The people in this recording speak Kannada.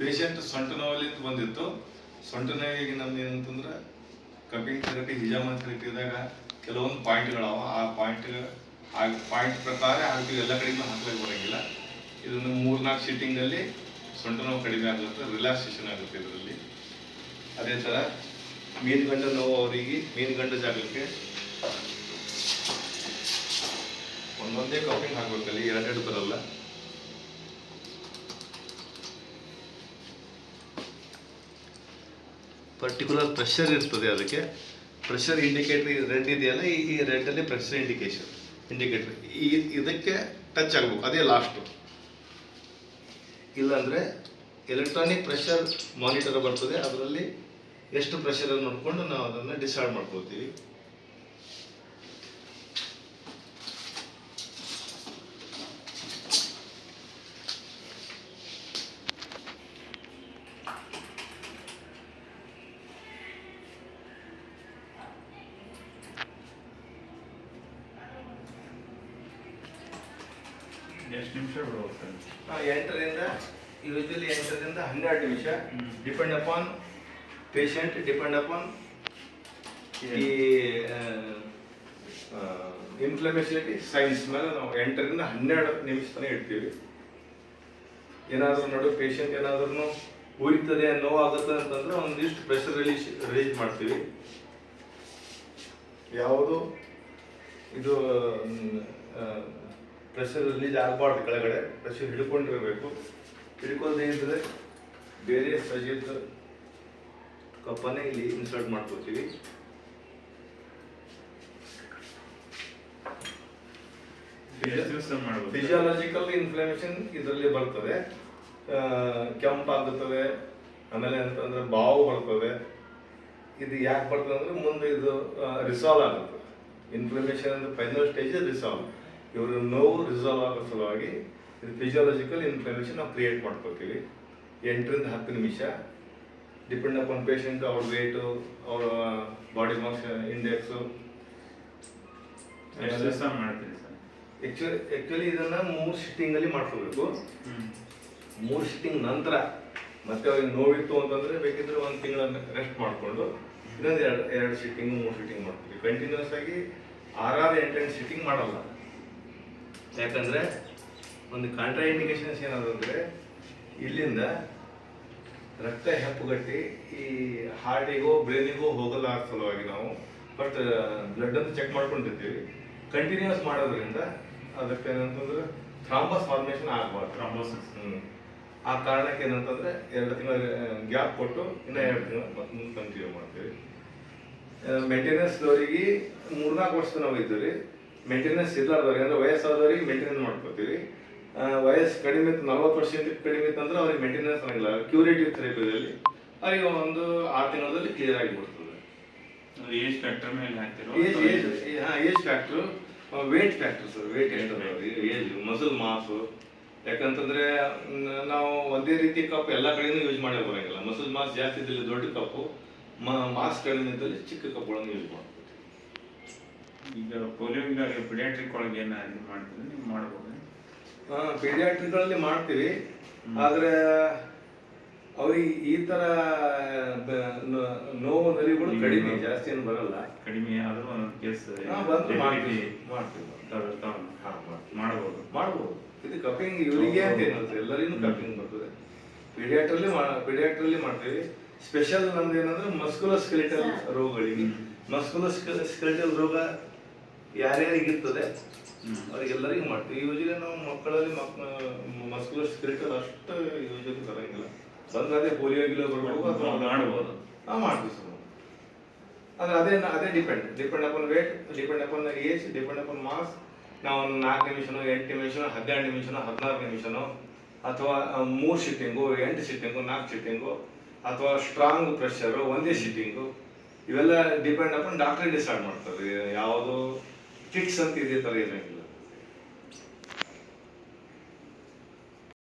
ಪೇಷಂಟ್ ಸೊಂಟ ನೋವಲ್ಲಿಂದ ಬಂದಿತ್ತು. ಸೊಂಟ ನೋವಿಗೆ ನಮ್ದು ಏನಂತಂದ್ರೆ ಕಪಿಂಗ್ ಥೆರಪಿ ಹಿಜಾಮನ್ ಥೆರಪಿದಾಗ ಕೆಲವೊಂದು ಪಾಯಿಂಟ್ಗಳವ. ಆ ಪಾಯಿಂಟ್ ಆ ಪಾಯಿಂಟ್ ಪ್ರಕಾರ ಹಾಕಿ ಎಲ್ಲ ಕಡೆಗೂ ಹಾಕ್ಲಿಕ್ಕೆ ಬರೋಂಗಿಲ್ಲ. ಇದನ್ನು ಮೂರ್ನಾಲ್ಕು ಸೀಟಿಂಗಲ್ಲಿ ಸೊಂಟ ನೋವು ಕಡಿಮೆ ಆಗುತ್ತೆ ರಿಲ್ಯಾಕ್ಸೇಷನ್ ಆಗುತ್ತೆ ಇದರಲ್ಲಿ. ಅದೇ ಥರ ಮೀನುಗಂಡ ನೋವು ಅವರಿಗೆ ಮೀನುಗಂಡ ಜಾಗಕ್ಕೆ ಒಂದೊಂದೇ ಕಪಿಂಗ್ ಹಾಕ್ಬೇಕಲ್ಲಿ, ಎರಡೆರಡು ಬರಲ್ಲ. ಪರ್ಟಿಕ್ಯುಲರ್ ಪ್ರೆಷರ್ ಇರ್ತದೆ ಅದಕ್ಕೆ. ಪ್ರೆಷರ್ ಇಂಡಿಕೇಟರ್ ರೆಡ್ ಇದೆಯಲ್ಲ, ಈ ಈ ರೆಡ್ಡಲ್ಲಿ ಪ್ರೆಷರ್ ಇಂಡಿಕೇಶನ್ ಇಂಡಿಕೇಟರ್ ಈ, ಇದಕ್ಕೆ ಟಚ್ ಆಗಬೇಕು, ಅದೇ ಲಾಸ್ಟು ಇಲ್ಲಾಂದರೆ ಎಲೆಕ್ಟ್ರಾನಿಕ್ ಪ್ರೆಷರ್ ಮಾನಿಟರ್ ಬರ್ತದೆ, ಅದರಲ್ಲಿ ಎಷ್ಟು ಪ್ರೆಷರ್ ನೋಡಿಕೊಂಡು ನಾವು ಅದನ್ನು ಡಿಸೈಡ್ ಮಾಡ್ಕೊಳ್ತೀವಿ. ಎಷ್ಟು ನಿಮಿಷ ಬಿಡ್ಬೋದು ಸರ್? ಎಂಟರಿಂದ ಯೂಶಲಿ ಎಂಟರಿಂದ ಹನ್ನೆರಡು ನಿಮಿಷ. Depend upon patient depend upon ಈ ಇನ್ಫ್ಲಮೇಷನಿಟಿ ಸೈನ್ಸ್ ಮೇಲೆ ನಾವು ಎಂಟರಿಂದ ಹನ್ನೆರಡು ನಿಮಿಷನೇ ತನಕ ಇಡ್ತೀವಿ. ಏನಾದರೂ ನಡು ಪೇಷಂಟ್ ಏನಾದ್ರೂ ಉರಿತದೆ ನೋವಾಗುತ್ತೆ ಅಂತಂದ್ರೆ ಒಂದಿಷ್ಟು ಪ್ರೆಷರ್ ರಿಲೀಸ್ ರಿಲೀಸ್ ಮಾಡ್ತೀವಿ. ಯಾವುದು? ಇದು ಪ್ರೆಷರ್ ರಿಲೀಸ್ ಆಗಬಾರ್ದು ಕೆಳಗಡೆ. ಪ್ರೆಷರ್ ಹಿಡ್ಕೊಂಡಿರಬೇಕು. ಹಿಡ್ಕೊಂಡು ಏನಿದ್ರೆ ಬೇರೆ ಸಜೀತ ಕಪ್ಪನ್ನೇ ಇಲ್ಲಿ ಇನ್ಸರ್ಟ್ ಮಾಡ್ಕೋತೀವಿ. ಫಿಸಿಯಾಲಜಿಕಲ್ ಇನ್ಫ್ಲಮೇಷನ್ ಇದರಲ್ಲಿ ಬರ್ತದೆ. ಕೆಂಪಾಗುತ್ತದೆ ಆಮೇಲೆ ಅಂತಂದ್ರೆ ಬಾವು ಬರ್ತದೆ. ಇದು ಯಾಕೆ ಬರ್ತದೆ ಅಂದ್ರೆ ಮುಂದೆ ಇದು ರಿಸಾಲ್ವ್ ಆಗುತ್ತೆ. ಇನ್ಫ್ಲಮೇಷನ್ ಅಂದ್ರೆ ಫೈನಲ್ ಸ್ಟೇಜ್ ರಿಸಾಲ್ವ್ ಇವರು ನೋವು ರಿಸಾಲ್ವ್ ಆಗೋ ಸಲುವಾಗಿ ಇದು ಫಿಸಿಯಾಲಜಿಕಲ್ ಇನ್ಫ್ಲಮೇಷನ್ ನಾವು ಕ್ರಿಯೇಟ್ ಮಾಡ್ಕೋತೀವಿ. ಎಂಟರಿಂದ ಹತ್ತು ನಿಮಿಷ. ಡಿಪೆಂಡ್ ಅಪಾನ್ ಪೇಷಂಟ್ ಅವ್ರ ವೇಟು ಅವರ ಬಾಡಿ ಮಾಸ್ ಇಂಡೆಕ್ಸು ಮಾಡ್ತೀನಿ ಸರ್. ಆಕ್ಚುಲಿ ಆ್ಯಕ್ಚುಲಿ ಇದನ್ನ ಮೂರು ಸಿಟ್ಟಿಂಗಲ್ಲಿ ಮಾಡ್ಕೋಬೇಕು. ಮೂರು ಸಿಟ್ಟಿಂಗ್ ನಂತರ ಮತ್ತೆ ಅವ್ರಿಗೆ ನೋವಿತ್ತು ಅಂತಂದ್ರೆ ಬೇಕಿದ್ರೆ ಒಂದು ತಿಂಗಳ ರೆಸ್ಟ್ ಮಾಡಿಕೊಂಡು ಇನ್ನೊಂದು ಎರಡು ಎರಡು ಸಿಟ್ಟಿಂಗು ಮೂರು ಸಿಟ್ಟಿಂಗ್ ಮಾಡ್ತೀವಿ. ಕಂಟಿನ್ಯೂಸ್ ಆಗಿ ಆರಾರು ಎಂಟೆಂಟು ಸಿಟ್ಟಿಂಗ್ ಮಾಡಲ್ಲ. ಯಾಕಂದ್ರೆ ಒಂದು ಕಾಂಟ್ರಾ ಇಂಡಿಕೇಶನ್ಸ್ ಅಂದರೆ ಇಲ್ಲಿಂದ ರಕ್ತ ಹೆಪ್ಪುಗಟ್ಟಿ ಈ ಹಾರ್ಟಿಗೋ ಬ್ರೇನಿಗೋ ಹೋಗಲ್ಲ ಆ ಸಲುವಾಗಿ ನಾವು ಬಟ್ ಬ್ಲಡ್ ಅಂತ ಚೆಕ್ ಮಾಡ್ಕೊಂಡಿರ್ತೀವಿ ಕಂಟಿನ್ಯೂಸ್ ಮಾಡೋದ್ರಿಂದ ಅದಕ್ಕೆ ಏನಂತಂದ್ರೆ ಥ್ರಾಂಬಸ್ ಫಾರ್ಮೇಷನ್ ಆಗಬಾರ್ದು. ಥ್ರಾಂಬಸ್ ಹ್ಞೂ ಆ ಕಾರಣಕ್ಕೆ ಏನಂತಂದ್ರೆ ಎರಡು ತಿಂಗಳ ಗ್ಯಾಪ್ ಕೊಟ್ಟು ಇನ್ನ ಎರಡು ತಿಂಗಳು ಮತ್ತೆ ಮುಂದೆ ಕಂಟಿನ್ಯೂ ಮಾಡ್ತೀವಿ. ಮೇಂಟೆನೆನ್ಸ್ ಅವರಿಗೆ ಮೂರ್ನಾಲ್ಕು ವರ್ಷ ನಾವು ಇದ್ದೀವಿ ಮೇಂಟೆನೆನ್ಸ್ ಇರ್ಲಾರ್ದವ್ರಿಗೆ ಅಂದ್ರೆ ವಯಸ್ಸಾದವ್ರಿಗೆ ಮೇಂಟೆನೆನ್ಸ್ ಮಾಡ್ಕೋತೀವಿ. ವಯಸ್ಸು ಕಡಿಮೆ ಇತ್ತು ನಲ್ವತ್ತು ವರ್ಷದಿಂದ ಕಡಿಮೆ ಇತ್ತು ಅಂದ್ರೆ ಅವ್ರಿಗೆ ಮೇಂಟೆನೆನ್ಸ್ ಆಗಿಲ್ಲ. ಕ್ಯೂರೇಟಿವ್ ಥೆರಪಿಯಲ್ಲಿ ಅವ್ರಿಗೆ ಒಂದು ಆರು ತಿಂಗಳಲ್ಲಿ ಕ್ಲಿಯರ್ ಆಗಿ ಬಿಡ್ತದೆ ಏಜ್ ಫ್ಯಾಕ್ಟರ್ ಮೇಲೆ ಹಾಕ್ತಿರೋ ಏಜ್ ಏಜ್ ಹಾಂ age factor weight factor sir weight ಎಷ್ಟು ಏಜ್ ಮಸಲ್ ಮಾಸು ಯಾಕಂತಂದ್ರೆ ನಾವು ಒಂದೇ ರೀತಿ ಕಪ್ ಎಲ್ಲ ಕಡೆನೂ ಯೂಸ್ ಮಾಡಿ ಬರೋಂಗಿಲ್ಲ. ಮಸಲ್ ಮಾಸ್ ಜಾಸ್ತಿ ಇದ್ದಲ್ಲಿ ದೊಡ್ಡ ಕಪ್ಪು ಮಾಸ್ ಕಡಿಮೆ ಇದ್ದಲ್ಲಿ ಚಿಕ್ಕ ಕಪ್ಗಳನ್ನು ಯೂಸ್ ಮಾಡ್ತೀವಿ. ಈಗ ಪೋಲಿಯೋಗಿದಾಗ ಪಿಡಿಯಾಟ್ರಿಕ್ ಒಳಗೆ ಏನು ಇದು ಮಾಡ್ತೀರಿ? ನೀವು ಮಾಡ್ಬೋದು? ಪೀಡಿಯಾಟ್ರಿಗಳಲ್ಲಿ ಮಾಡ್ತೀವಿ. ಆದರೆ ಅವ್ರಿಗೆ ಈ ನೋ- ನೋವು ನಲಿಗಳು ಕಡಿಮೆ ಜಾಸ್ತಿ ಏನು ಬರಲ್ಲ. ಕಡಿಮೆ ಆದ್ರೂ ಒಂದೊಂದು ಕೇಸ್ ಹಾ, ಮಾಡ್ತೀವಿ. ಮಾಡ್ತೀವಿ. ಹಾ. ಮಾಡ್ಬೋದು. ಮಾಡ್ಬೋದು. ಇದು ಕಪಿಂಗ್ ಇವರಿಗೆ ಅಂತ ಏನಿಲ್ಲ ಎಲ್ಲರಿಗೂ ಕಪಿಂಗ್ ಬರ್ತದೆ. ಪಿಡಿಯಾಟ್ರಲ್ಲಿ ಪಿಡಿಯಾಟ್ರಲ್ಲಿ ಮಾಡ್ತೀವಿ. ಸ್ಪೆಷಲ್ ನಮ್ದು ಏನಂದ್ರೆ ಮಸ್ಕುಲರ್ ಸ್ಕೆಲಿಟಲ್ ರೋಗಗಳಿಗೆ. ಮಸ್ಕುಲರ್ ಸ್ಕೆಲಿಟಲ್ ರೋಗ ಯಾರ್ಯಾರಿಗೆ ಇರ್ತದೆ ಅವ್ರಿಗೆಲ್ಲರಿಗೂ ಮಾಡ್ತೀವಿ. ಯೂಶಲಿ ನಾವು ಮಕ್ಕಳಲ್ಲಿ ಮಸ್ಕುಲರ್ ಸ್ಕ್ರಿಟರ್ ಅಷ್ಟು ಯೂಶಲಿ ಬರಂಗಿಲ್ಲ. ಬಂದ್ರೆ ಅದೇ ಪೋಲಿಯೋ ಗಿಲೋ ಬರ್ಬೇಕು ಅಥವಾ ಮಾಡ್ಬೋದು. ನಾವು ಮಾಡ್ತೀವಿ ಸರ್. ಅಂದ್ರೆ ಅದೇ ಅದೇ depend depend upon weight depend upon age depend upon mass ನಾವು ಒಂದು ನಾಲ್ಕು ನಿಮಿಷನೋ ಎಂಟು ನಿಮಿಷನೋ ಹದಿನೆಂಟು ನಿಮಿಷನೋ ಹದಿನಾರು ನಿಮಿಷನೋ ಅಥವಾ ಮೂರು ಸಿಟ್ಟಿಂಗು ಎಂಟು ಸಿಟ್ಟಿಂಗು ನಾಲ್ಕು ಸಿಟ್ಟಿಂಗು ಅಥವಾ ಸ್ಟ್ರಾಂಗ್ ಪ್ರೆಷರು ಒಂದೇ ಸಿಟ್ಟಿಂಗು ಇವೆಲ್ಲ ಡಿಪೆಂಡ್ ಅಪಾನ್ ಡಾಕ್ಟರ್ ಡಿಸೈಡ್ ಮಾಡ್ತಾರೆ. ಯಾವುದು ಫಿಕ್ಸ್ ಅಂತ ಇದೇ ಥರ ಇರೋಂಗಿಲ್ಲ